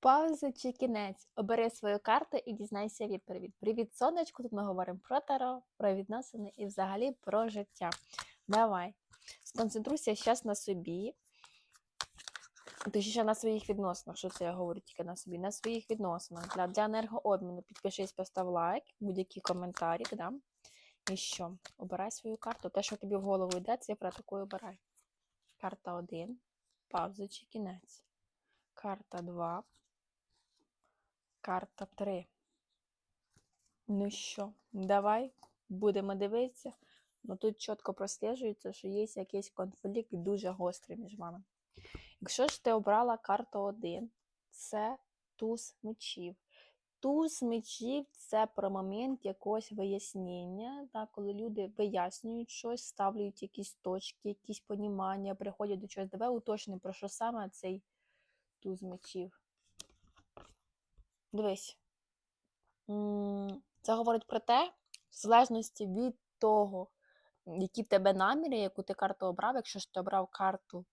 Пауза чи кінець. Обери свою карту і дізнайся відповідь. Привіт, сонечко. Тут ми говоримо про таро, про відносини і взагалі про життя. Давай. Сконцентруйся зараз на собі. Точніше на своїх відносинах. Що це я говорю тільки на собі? На своїх відносинах. Для, для енергообміну підпишись, постав лайк, будь-який коментарі. Да? І що? Обирай свою карту. Те, що тобі в голову йде, цифра таку обирай. Карта 1. Пауза чи кінець. Карта 2. Карта 3. Ну що, давай будемо дивитися. Ну тут чітко просліджується, що є якийсь конфлікт дуже гострий між вами. Якщо ж ти обрала карту 1, це туз мечів. Туз мечів це про момент якогось вияснення, так, коли люди вияснюють щось, ставлять якісь точки, якісь понімання, приходять до чогось. Давай уточнимо, про що саме цей туз мечів. Дивись. Це говорить про те, в залежності від того, які в тебе наміри, яку ти карту обрав, якщо ж ти обрав карту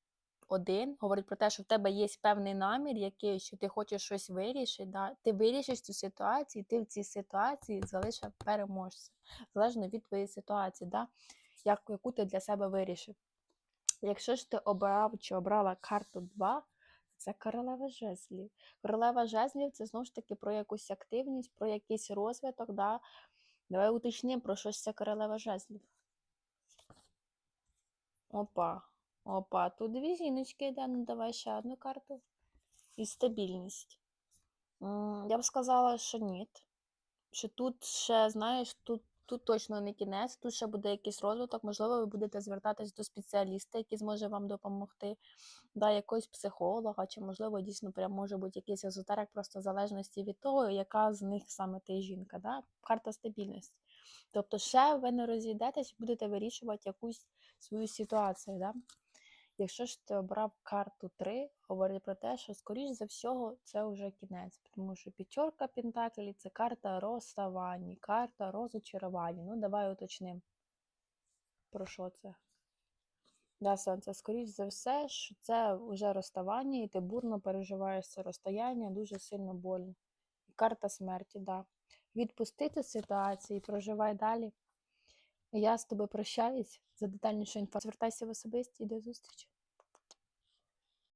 один, говорить про те, що в тебе є певний намір, який, що ти хочеш щось вирішити, да? ти вирішиш цю ситуацію, і ти в цій ситуації залишив переможця, залежно від твоєї ситуації, да? Як, яку ти для себе вирішив. Якщо ж ти обрав чи обрала карту 2, це королева жезлів. Королева жезлів це знову ж таки про якусь активність, про якийсь розвиток. Да? Давай уточнимо, про що ж це королева жезлів. Опа, опа, тут дві жіночки йде, ну давай ще одну карту. І стабільність. Я б сказала, що ні. Що тут ще, знаєш, тут, тут точно не кінець, тут ще буде якийсь розвиток. Можливо, ви будете звертатись до спеціаліста, який зможе вам допомогти, да, якогось психолога, чи, можливо, дійсно прям може бути якийсь езотерик, просто в залежності від того, яка з них саме ти жінка. Да? Карта стабільності. Тобто, ще ви не розійдетесь, будете вирішувати якусь свою ситуацію. Да? Якщо ж ти обрав карту 3, говорить про те, що, скоріш за всього, це вже кінець, тому що п'ятерка Пентаклі це карта розставання, карта розочарування. Ну, давай уточнимо, про що це. Да, сонце, скоріш за все, що це вже розставання, і ти бурно переживаєш це розстояння, дуже сильно больно. Карта смерті, да. Відпустити ситуацію і проживай далі. Я з тобою прощаюсь. За детальнішу інформацію звертайся в особисті і до зустрічі.